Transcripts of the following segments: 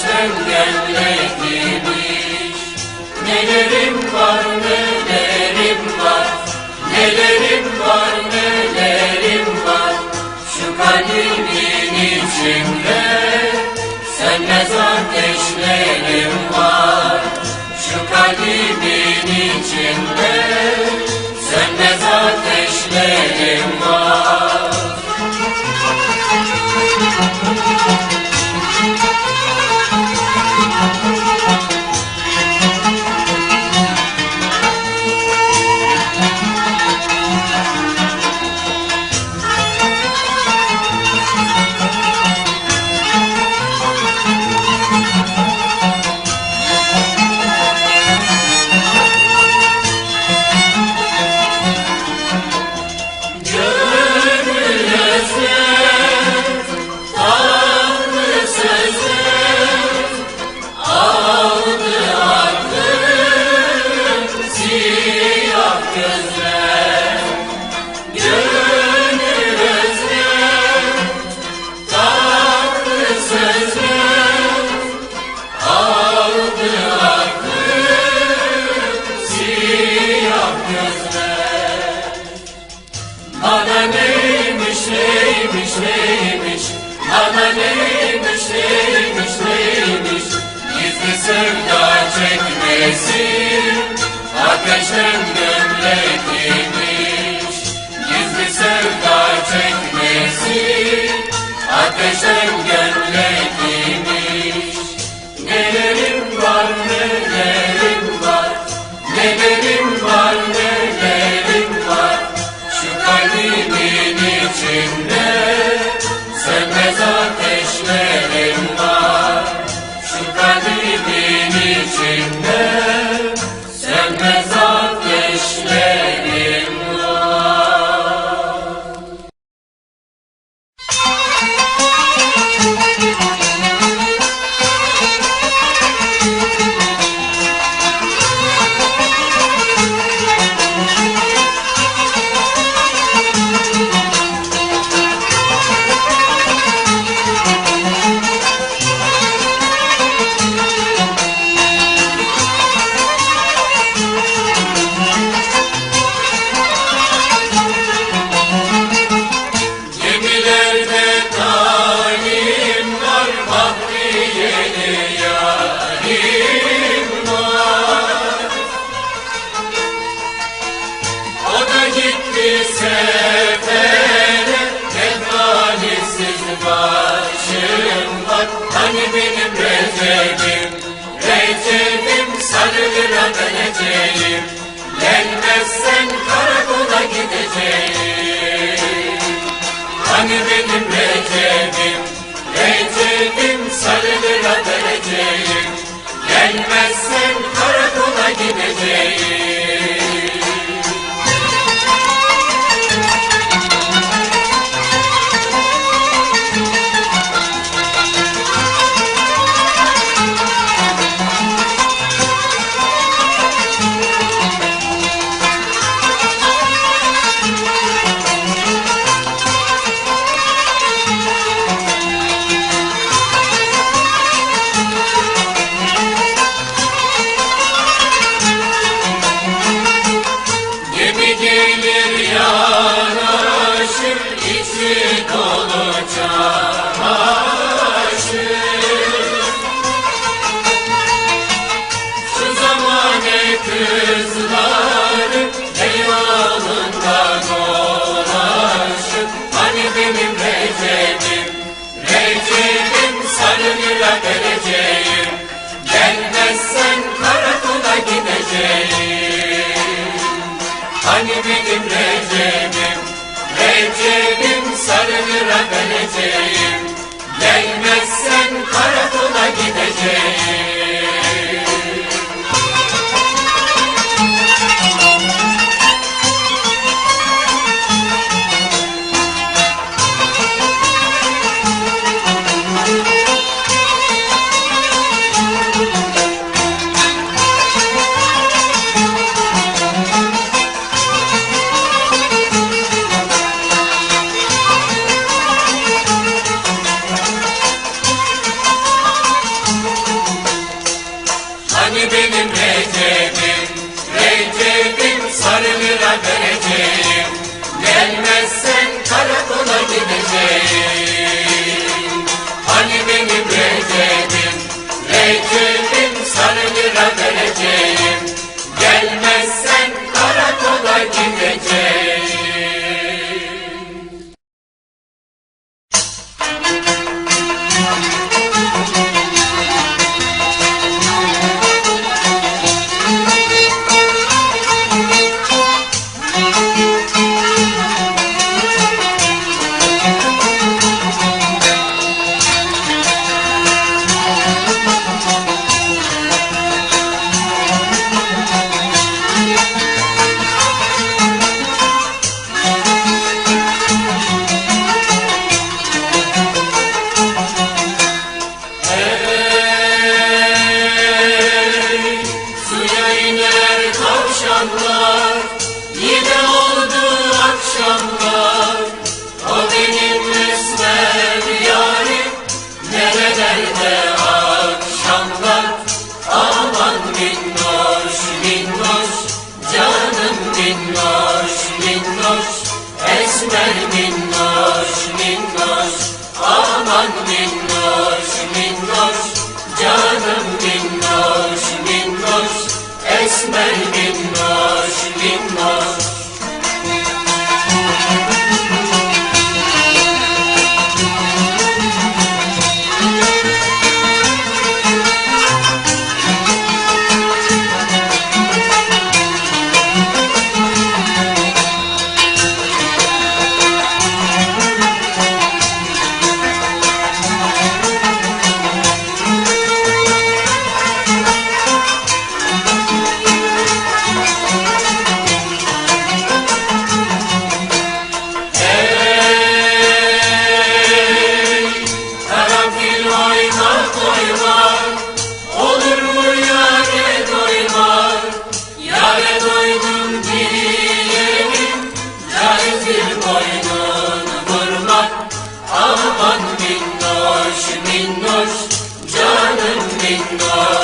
Christian Başım da çekmesin Ateşten gömlek giymiş Gizli sevda çekmesin Ateşten gömlek giymiş Nelerim var nelerim var Nelerim var? Gitmezsen karakola gideceğim. Hani benim Recep'im Recep'im sarılıra vereceğim. Gelmezsen karakola gideceğim. Hani benim Recep'im Recep'im sarılıra vereceğim Gelmezsen karakola gideceğim. Sarıgıra vereceğim. Gelmezsen karakola gideceğim. Aman minnoş minnoş canım minnoş.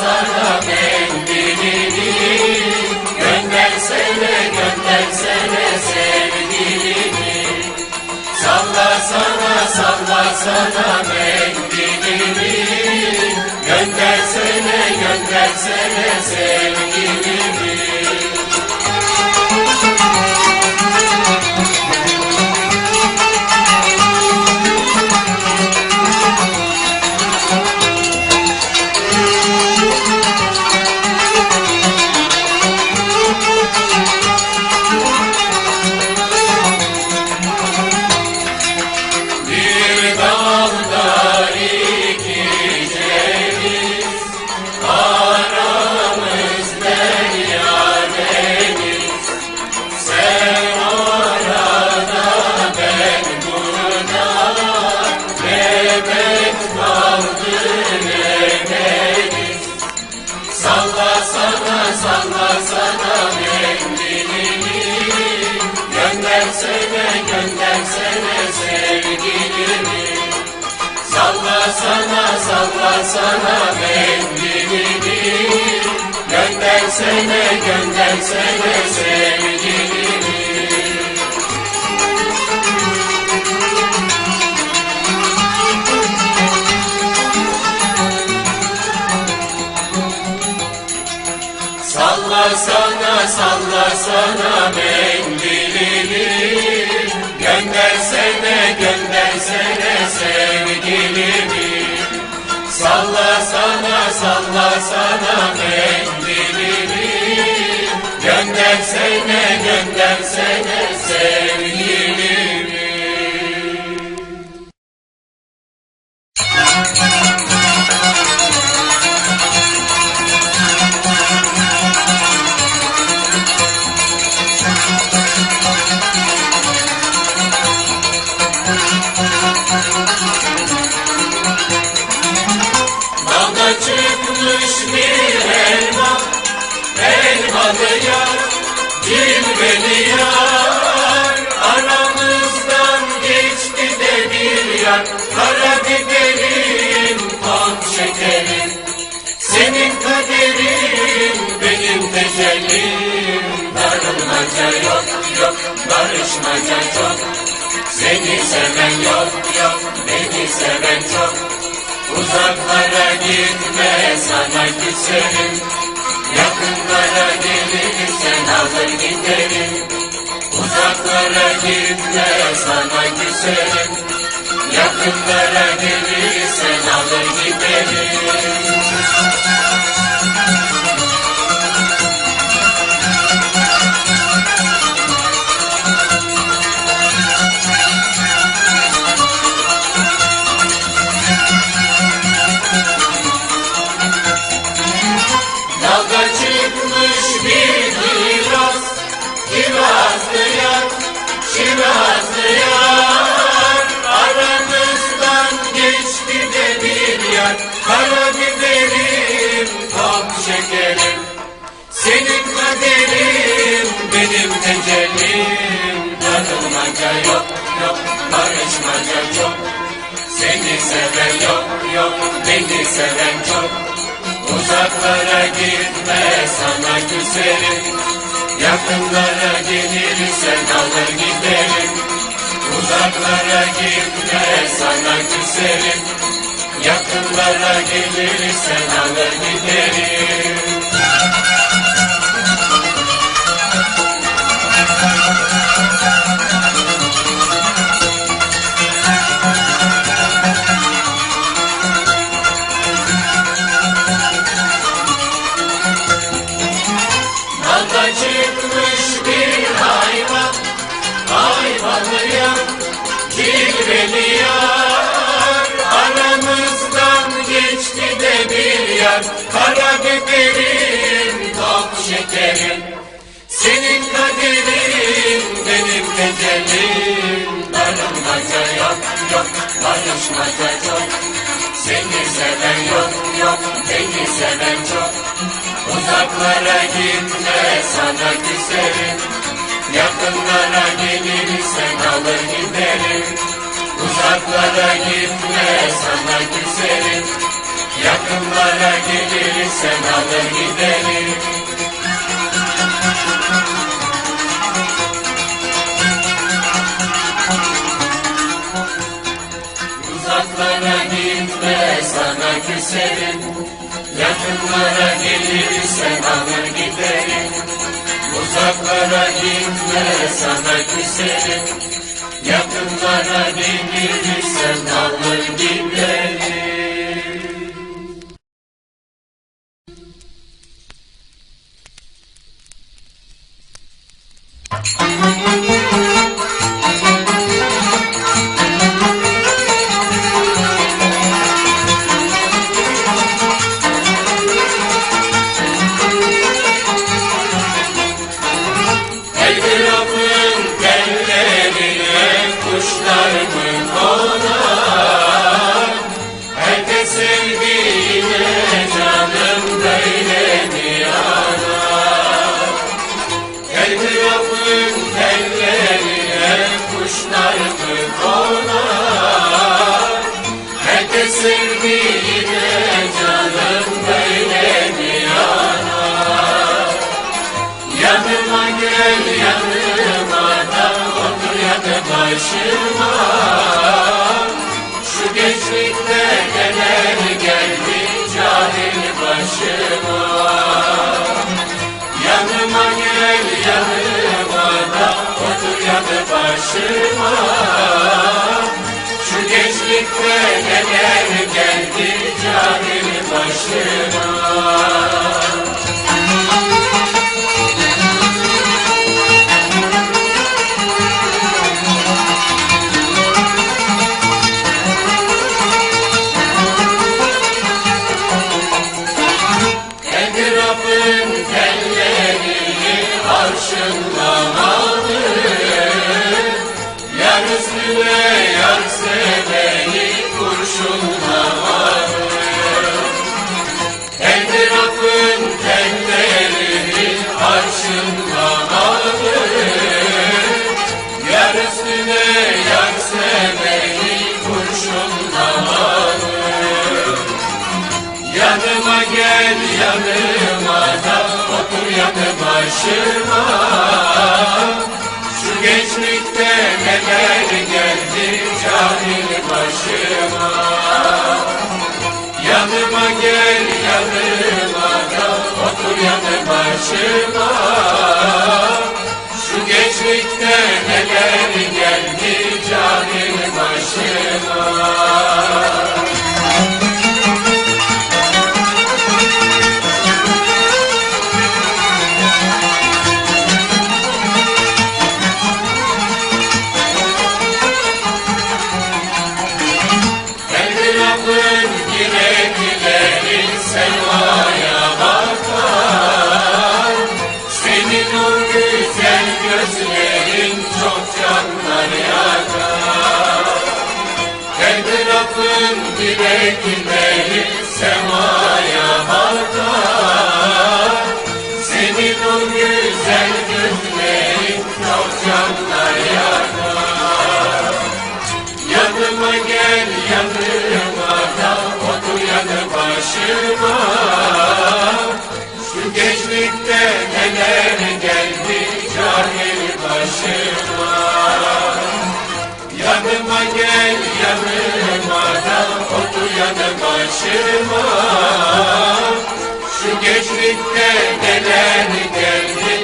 Sana mendilini Göndersene göndersene sevgilini Salla sana salla sana mendilini Göndersene göndersene sevgilini Göndersene göndersene sevgilini Salla sana salla sana mendilini Göndersene göndersene sevgilini Salla sana salla sana mendilini Göndersene göndersene sevgilini Salla sana salla sana mendilini Göndersene göndersene cilveli yar Aramızdan geçti de bir yar Karabiberim, tam şekerim Senin kaderin, benim tecellim Darılmaca yok, yok, barışmaca çok Seni seven yok, yok, beni seven çok Uzaklara gitme sana küserim Yakınlara gelirsen alır giderim. Uzaklara gitme sana küserim Yakınlara gelirsen alır giderim barışmaca çok. Seni seven. Uzaklara gitme sana küserim Yakınlara gelirsen alır giderim Uzaklara gitme sana küserim Yakınlara gelirsen alır giderim bir yar Karabiberim, top şekerim Senin kaderin, tecellim Darılmaca yok, çok Seni seven yok, yok, Uzaklara gitme sana küserim. Yakınlara gelirsen alır giderim. Uzaklara gitme sana küserim. Yakınlara gelirsen alır giderim sana küserim Yakınlara gelirsen alır giderim. Uzaklara gitme sana küserim Yakınlara gelirsen alır giderim başıma Şu gençlikte neler geldi cahil başıma Yanıma gel yanıma. da otur yanı başıma Şu gençlikte neler geldi cahil başıma Yanıma gel yanıma başıma Şu gençlikte neler geldi cahil başıma direkleri semaya bakar Senin o güzel gözlerin çok canlar yakar. Yanıma gel yanıma da otur yanı başıma. Şu gençlikte neler geldi cahil başıma. Yanıma gel yanıma da otur yanı başıma. Şu geçlikte gelen geldi.